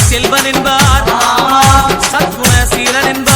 செல்வன் என்பார். சத்குண சீரன் என்பார்.